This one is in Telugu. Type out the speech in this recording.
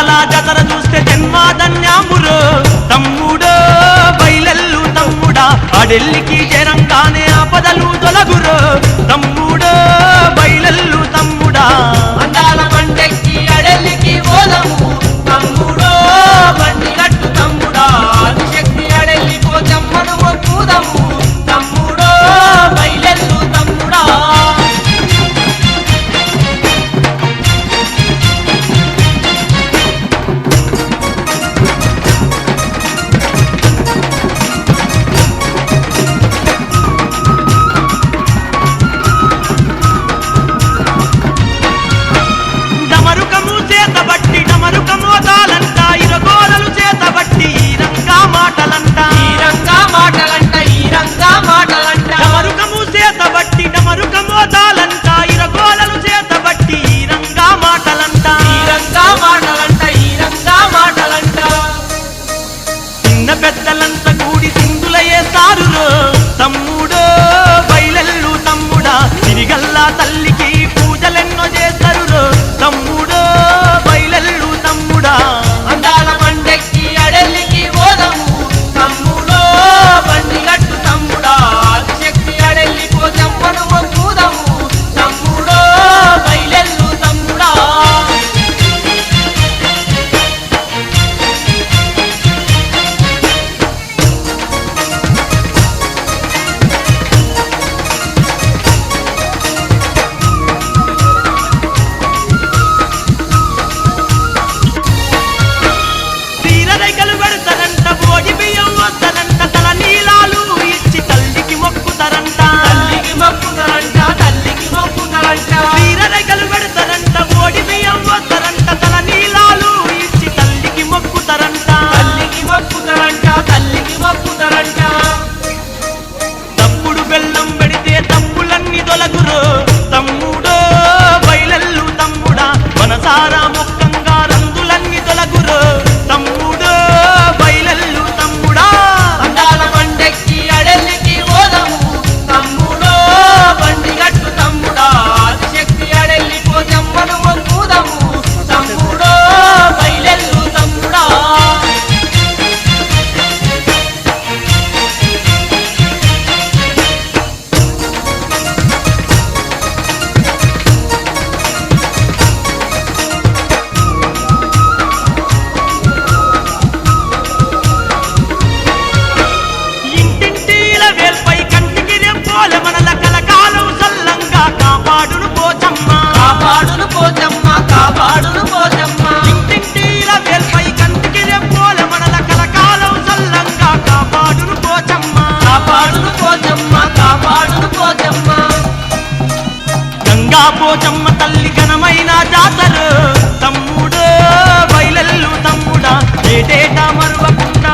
నంద్యాల జాతర చూస్తే జన్మాధన్యామురు తమ్ముడో బయలల్లు తమ్ముడా అడెల్లికి జరంగానే ఆపదలు తొలగురు. తమ్ముడు తమ్ము Sunday. గంగా పోచమ్మ తల్లి ఘనమైన జాతర. తమ్ముడు బయలల్లు తమ్ముడా ఏటేటా మరువకుండా